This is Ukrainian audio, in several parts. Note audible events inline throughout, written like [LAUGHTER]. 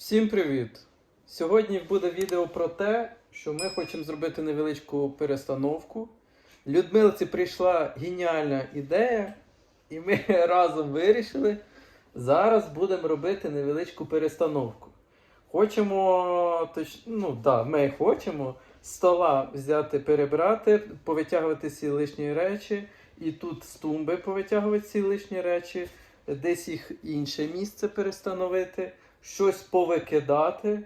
Всім привіт! Сьогодні буде відео про те, що ми хочемо зробити невеличку перестановку. Людмилці прийшла геніальна ідея, і ми [LAUGHS] разом вирішили. Зараз будемо робити невеличку перестановку. Хочемо, точ... ну да, ми хочемо стола взяти, перебрати, повитягувати всі лишні речі, і тут з тумби повитягувати всі лишні речі, десь їх інше місце перестановити, щось повикидати.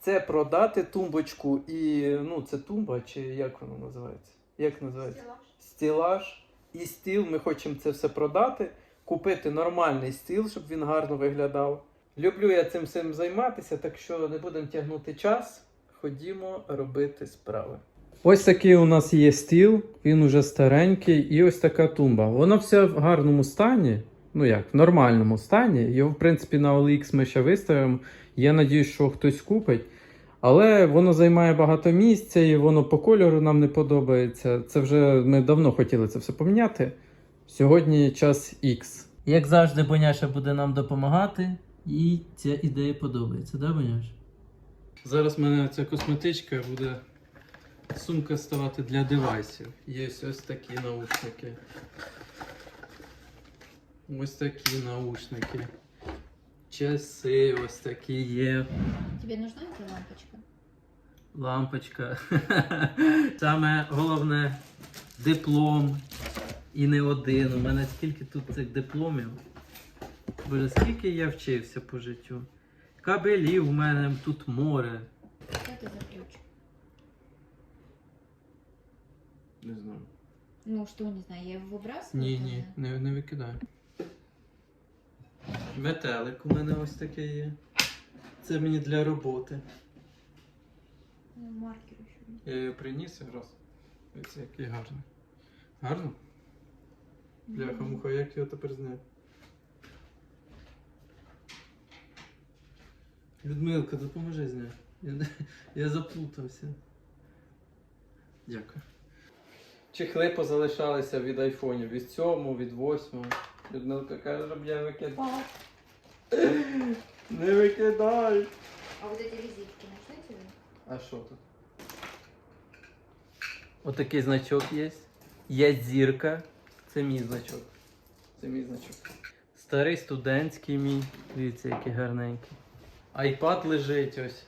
Це продати тумбочку і. Ну, це тумба, чи як воно називається? Як називається? Стілаж і стіл. Ми хочемо це все продати, купити нормальний стіл, щоб він гарно виглядав. Люблю я цим всім займатися, так що не будемо тягнути час. Ходімо робити справи. Ось такий у нас є стіл, він уже старенький, і ось така тумба. Вона вся в гарному стані. Ну як, в нормальному стані. Його, в принципі, на OLX ми ще виставимо. Я надіюсь, що хтось купить. Але воно займає багато місця і воно по кольору нам не подобається. Це вже ми давно хотіли це все поміняти. Сьогодні час X. Як завжди, Боняша буде нам допомагати, і ця ідея подобається, да, Боняш? Зараз в мене ця косметичка буде сумка ставати для девайсів. Є ось такі наушники. Ось такі наушники. Часи ось такі є. Тебе нужна эта лампочка? Лампочка. [LAUGHS] Саме головне диплом. І не один. У мене скільки тут цих дипломів. Боже, скільки я вчився по життю. Кабелів у мене тут море. Что это за ключ? Не знаю. Ну что, не знаю, я его выбрасываю? Ні, ні, не, не викидаю. Метелик у мене ось такий є. Це мені для роботи. Ну, маркер еще. Я її приніс якраз. Ось який гарний. Гарно? Бляха, муха, як його тепер зняти? Людмилка, допоможи зняти. Я, не- я заплутався. Дякую. Чехли позалишалися від айфонів, від 7, від 8. Людмилка каже, щоб я викидав. [LAUGHS] Не викидай! А вот эти визитки тебе? А що тут? Отакий значок є. Є зірка. Це мій значок. Це мій значок. Старий студентський мій. Дивіться, який гарненький. Айпад лежить ось,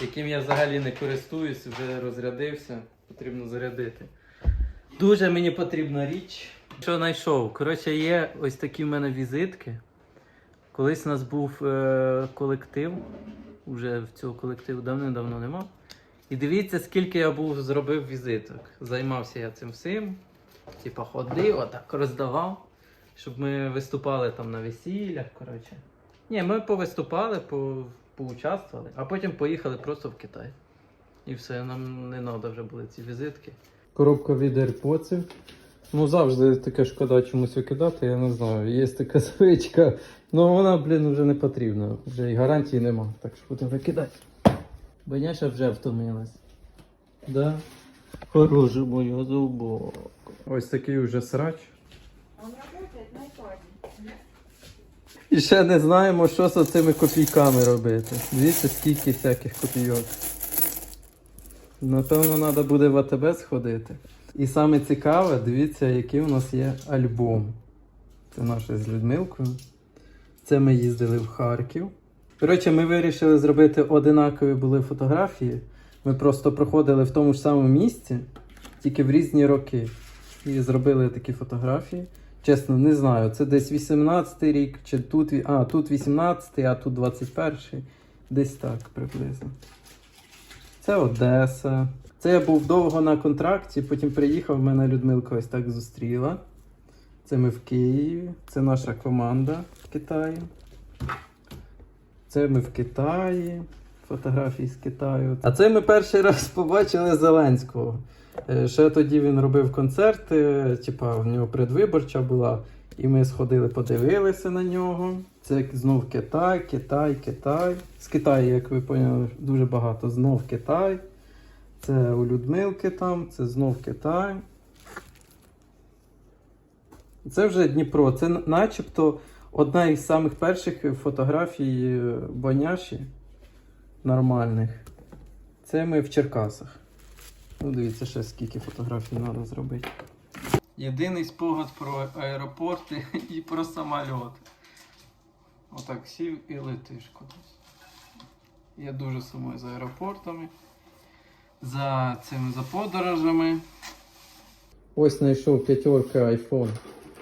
яким я взагалі не користуюсь, вже розрядився. Потрібно зарядити. Дуже мені потрібна річ. Що знайшов? Коротше, є ось такі в мене візитки. Колись у нас був е- колектив. Уже в цього колективу давним-давно нема. І дивіться, скільки я був зробив візиток. Займався я цим всім. Типа ходив, отак роздавав, щоб ми виступали там на весіллях. Коротше. Ні, ми повиступали, по, поучаствували, а потім поїхали просто в Китай. І все, нам не треба вже були ці візитки. Коробка від AirPods. Ну, завжди таке шкода чомусь викидати, я не знаю. Є така [LAUGHS] звичка. Ну вона, блін, вже не потрібна. Вже і гарантії нема. Так що будемо викидати. Баняша вже втомилась. Да? Хороша моя зубок. Ось такий вже срач. І ще не знаємо, що з цими копійками робити. Дивіться, скільки всяких копійок. Напевно, треба буде в АТБ сходити. І саме цікаве, дивіться, який у нас є альбом. Це наше з Людмилкою. Це ми їздили в Харків. Коротше, ми вирішили зробити одинакові були фотографії. Ми просто проходили в тому ж самому місці, тільки в різні роки. І зробили такі фотографії. Чесно, не знаю, це десь 18 рік, чи тут. А, тут 18, а тут 21. Десь так приблизно. Це Одеса. Це я був довго на контракті, потім приїхав, мене Людмилка ось так зустріла. Це ми в Києві, це наша команда в Китаї. Це ми в Китаї. Фотографії з Китаю. А це ми перший раз побачили Зеленського. Е, Ще тоді він робив концерти, типа в нього предвиборча була, і ми сходили, подивилися на нього. Це знов Китай, Китай, Китай. З Китаю, як ви поняли, дуже багато. Знов Китай. Це у Людмилки там, це знов Китай. Це вже Дніпро. Це начебто Одна із самих перших фотографій е, Боняші нормальних. Це ми в Черкасах. Ну, дивіться, ще скільки фотографій треба зробити. Єдиний спогад про аеропорти [LAUGHS] і про самольот. Отак сів і летиш кудись. Я дуже сумую за аеропортами, за цими за подорожами. Ось знайшов п'ятерка iPhone.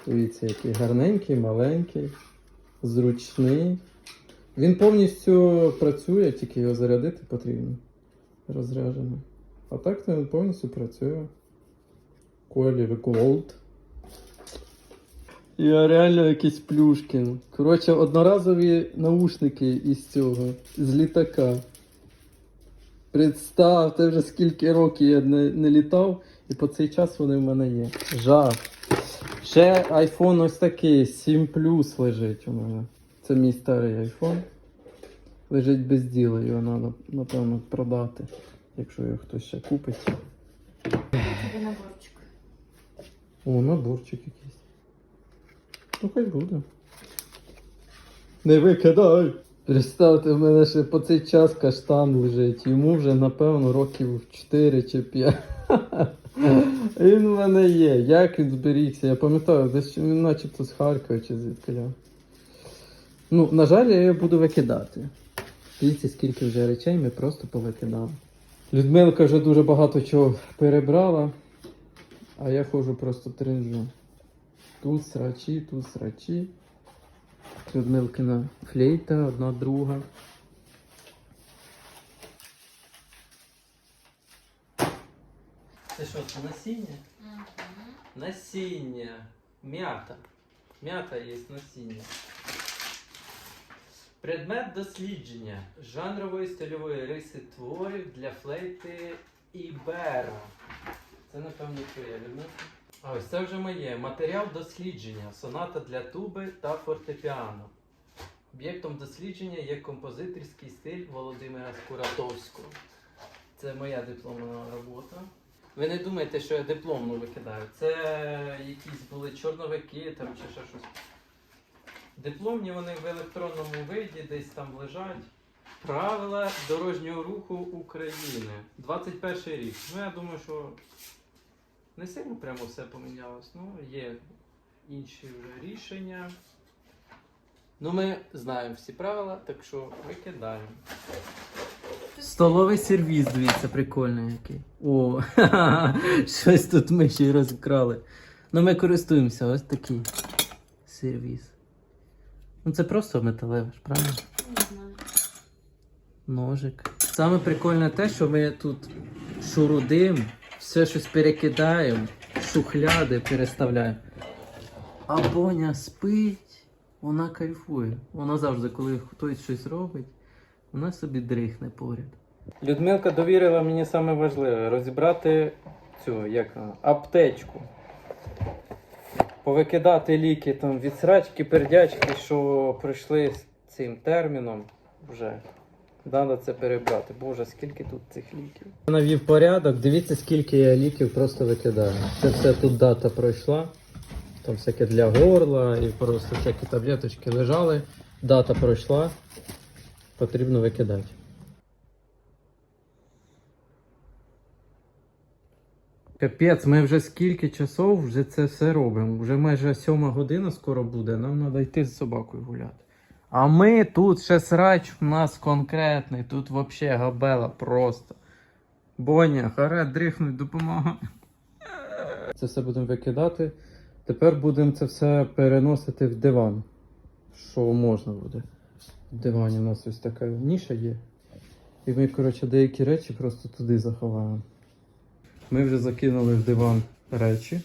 Дивіться, який гарненький, маленький, зручний. Він повністю працює, тільки його зарядити потрібно. Розряджений. А так то він повністю працює. Колір Gold. Я реально якийсь плюшкін. Коротше, одноразові наушники із цього, з літака. Представте вже скільки років я не, не літав, і по цей час вони в мене є. Жах. Ще iPhone ось такий, 7 Plus лежить у мене. Це мій старий iPhone. Лежить без діла, його треба, напевно, продати, якщо його хтось ще купить. Тебе наборчик. О, наборчик якийсь. Ну хай буде. Не викидай! Представте, в мене ще по цей час каштан лежить. Йому вже, напевно, років 4 чи 5. [LAUGHS] Він в мене є. Як він зберігся? Я пам'ятаю, десь він начебто з Харкова чи звідки. Ну, на жаль, я його буду викидати. Дивіться, скільки вже речей ми просто повикидали. Людмилка вже дуже багато чого перебрала. А я ходжу просто тринжу. Тут срачі, тут срачі. Людмилкина флейта, одна друга. Це що, це насіння? Насіння. М'ята. М'ята є насіння. Предмет дослідження жанрової стильової риси творів для флейти і бера. Це, напевно, твоє Людмилка. А ось це вже моє. Матеріал дослідження. Соната для туби та фортепіано. Об'єктом дослідження є композиторський стиль Володимира Скуратовського. Це моя дипломна робота. Ви не думайте, що я дипломну викидаю. Це якісь були чорновики там чи ще щось. Дипломні вони в електронному виді десь там лежать. Правила дорожнього руху України. 21 рік. Ну, я думаю, що не сильно прямо все помінялось. Ну, є інші вже рішення. Ну, ми знаємо всі правила, так що викидаємо. Столовий сервіс, дивіться, прикольний який. О, [LAUGHS] щось тут ми ще й розкрали. Ну, ми користуємося ось такий сервіс. Ну, це просто металеве ж, правильно? Не знаю. Ножик. Саме прикольне те, що ми тут шурудим, все щось перекидаємо, шухляди переставляємо. А Боня спить, вона кайфує. Вона завжди, коли хтось щось робить, вона собі дрихне поряд. Людмилка довірила мені саме важливе розібрати цю як аптечку. Повикидати ліки там від срачки, пердячки, що пройшли з цим терміном вже. Треба це перебрати. Боже, скільки тут цих ліків. Навів порядок, дивіться, скільки я ліків просто викидаю. Це все тут дата пройшла. Там всяке для горла і просто всякі таблеточки лежали. Дата пройшла. Потрібно викидати. Капець, ми вже скільки часов вже це все робимо. Вже майже сьома година скоро буде. Нам треба йти з собакою гуляти. А ми тут ще срач в нас конкретний, тут взагалі габела просто. Боня, харе, дрихнуть, допомагай. Це все будемо викидати. Тепер будемо це все переносити в диван. Що можна буде. В дивані у нас ось така ніша є. І ми, коротше, деякі речі просто туди заховаємо. Ми вже закинули в диван речі,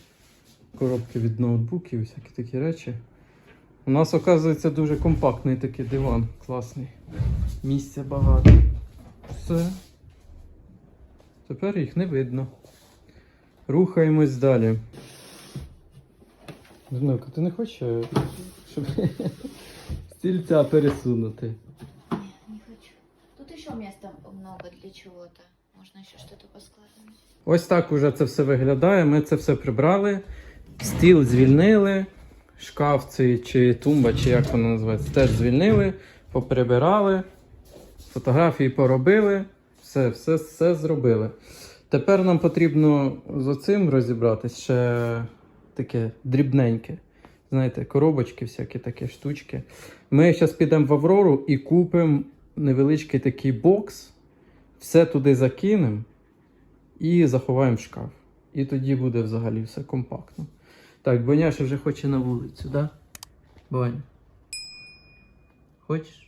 коробки від ноутбуків, всякі такі речі. У нас, оказується, дуже компактний такий диван, класний. Місця багато. Все. Тепер їх не видно. Рухаємось далі. Змилка, ти не хочеш, е, щоб [LAUGHS] стільця пересунути? Не хочу. Тут еще места много для чего-то. Можно еще что-то поскладывать. Ось так уже це все виглядає. Ми це все прибрали, стіл звільнили, шкаф цей, чи тумба, чи як воно називається, теж звільнили, поприбирали, фотографії поробили, все, все, все зробили. Тепер нам потрібно з оцим розібратись ще таке дрібненьке. Знаєте, коробочки, всякі такі штучки. Ми зараз підемо в Аврору і купимо невеличкий такий бокс, все туди закинемо і заховаємо в шкаф. І тоді буде взагалі все компактно. Так, Боняша вже хоче на вулицю, так? Да? Боня. Хочеш?